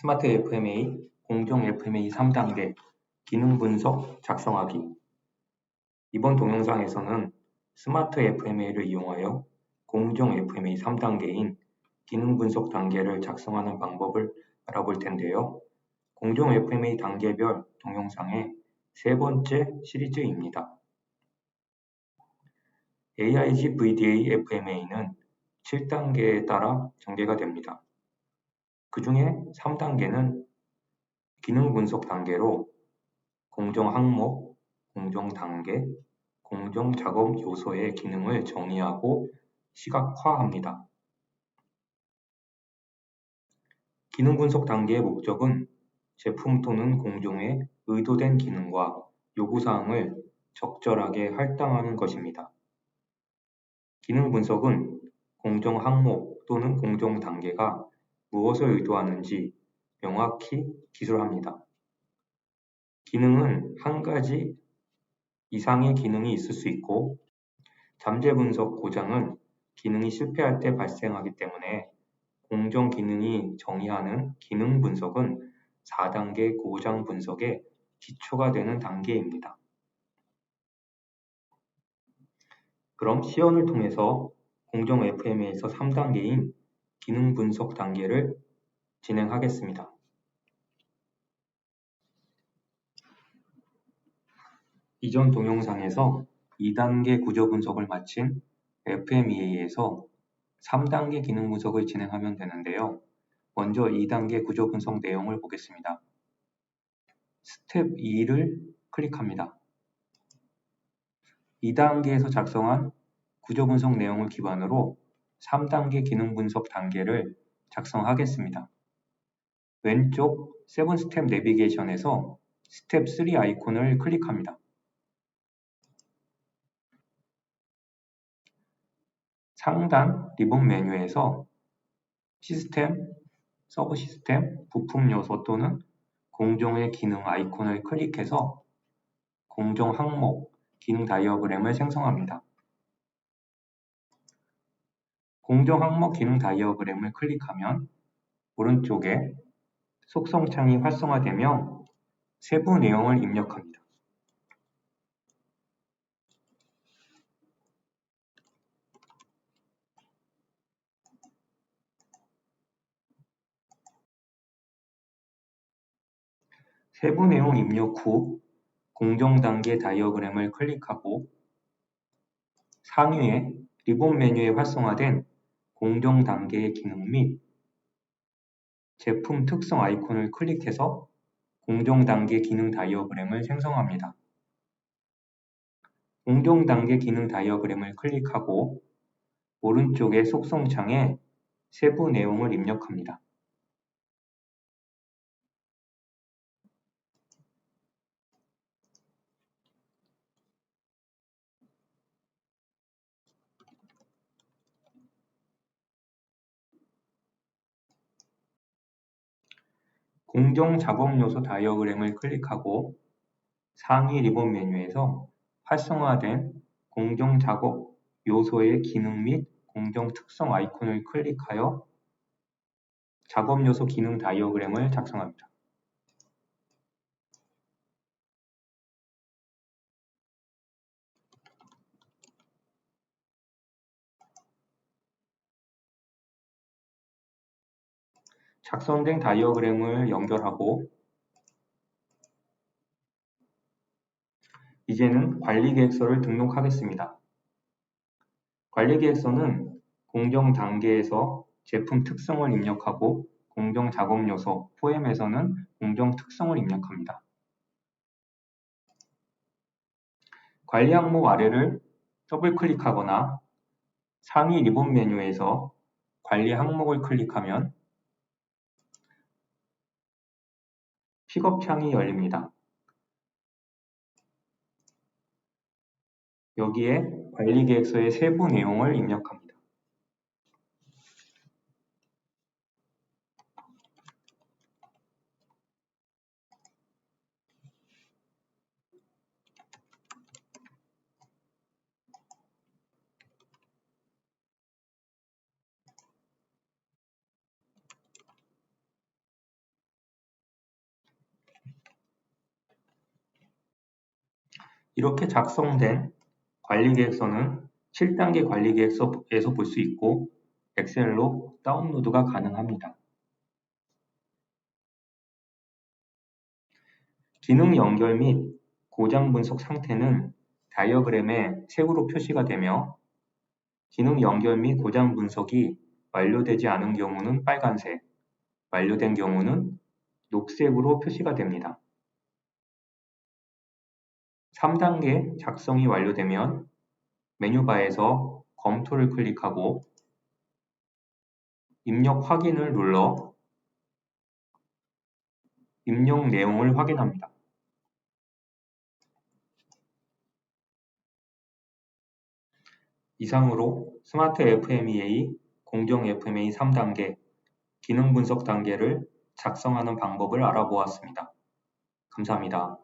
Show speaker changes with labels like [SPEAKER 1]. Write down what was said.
[SPEAKER 1] 스마트 FMA, 공정 FMA 3단계, 기능 분석 작성하기 이번 동영상에서는 스마트 FMA를 이용하여 공정 FMA 3단계인 기능 분석 단계를 작성하는 방법을 알아볼 텐데요. 공정 FMA 단계별 동영상의 세 번째 시리즈입니다. AIG VDA FMA는 7단계에 따라 전개가 됩니다. 그 중에 3단계는 기능 분석 단계로 공정 항목, 공정 단계, 공정 작업 요소의 기능을 정의하고 시각화합니다. 기능 분석 단계의 목적은 제품 또는 공정의 의도된 기능과 요구사항을 적절하게 할당하는 것입니다. 기능 분석은 공정 항목 또는 공정 단계가 무엇을 의도하는지 명확히 기술합니다. 기능은 한 가지 이상의 기능이 있을 수 있고 잠재 분석 고장은 기능이 실패할 때 발생하기 때문에 공정 기능이 정의하는 기능 분석은 4단계 고장 분석의 기초가 되는 단계입니다. 그럼 시연을 통해서 공정 FM에서 3단계인 기능 분석 단계를 진행하겠습니다. 이전 동영상에서 2단계 구조 분석을 마친 FMEA에서 3단계 기능 분석을 진행하면 되는데요. 먼저 2단계 구조 분석 내용을 보겠습니다. 스텝 2를 클릭합니다. 2단계에서 작성한 구조 분석 내용을 기반으로 3단계 기능 분석 단계를 작성하겠습니다. 왼쪽 7스텝 내비게이션에서 스텝 3 아이콘을 클릭합니다. 상단 리본 메뉴에서 시스템, 서브 시스템, 부품 요소 또는 공정의 기능 아이콘을 클릭해서 공정 항목, 기능 다이어그램을 생성합니다. 공정 항목 기능 다이어그램을 클릭하면 오른쪽에 속성 창이 활성화되며 세부 내용을 입력합니다. 세부 내용 입력 후 공정 단계 다이어그램을 클릭하고 상위에 리본 메뉴에 활성화된 공정 단계의 기능 및 제품 특성 아이콘을 클릭해서 공정 단계 기능 다이어그램을 생성합니다. 공정 단계 기능 다이어그램을 클릭하고 오른쪽의 속성창에 세부 내용을 입력합니다. 공정 작업 요소 다이어그램을 클릭하고 상위 리본 메뉴에서 활성화된 공정 작업 요소의 기능 및 공정 특성 아이콘을 클릭하여 작업 요소 기능 다이어그램을 작성합니다. 작성된 다이어그램을 연결하고 이제는 관리계획서를 등록하겠습니다. 관리계획서는 공정 단계에서 제품 특성을 입력하고 공정 작업 요소 포엠에서는 공정 특성을 입력합니다. 관리 항목 아래를 더블 클릭하거나 상위 리본 메뉴에서 관리 항목을 클릭하면 픽업 창이 열립니다. 여기에 관리계획서의 세부 내용을 입력합니다. 이렇게 작성된 관리계획서는 7단계 관리계획서에서 볼 수 있고 엑셀로 다운로드가 가능합니다. 기능 연결 및 고장 분석 상태는 다이어그램에 색으로 표시가 되며 기능 연결 및 고장 분석이 완료되지 않은 경우는 빨간색, 완료된 경우는 녹색으로 표시가 됩니다. 3단계 작성이 완료되면 메뉴바에서 검토를 클릭하고 입력 확인을 눌러 입력 내용을 확인합니다. 이상으로 스마트 FMEA 공정 FMEA 3단계 기능 분석 단계를 작성하는 방법을 알아보았습니다. 감사합니다.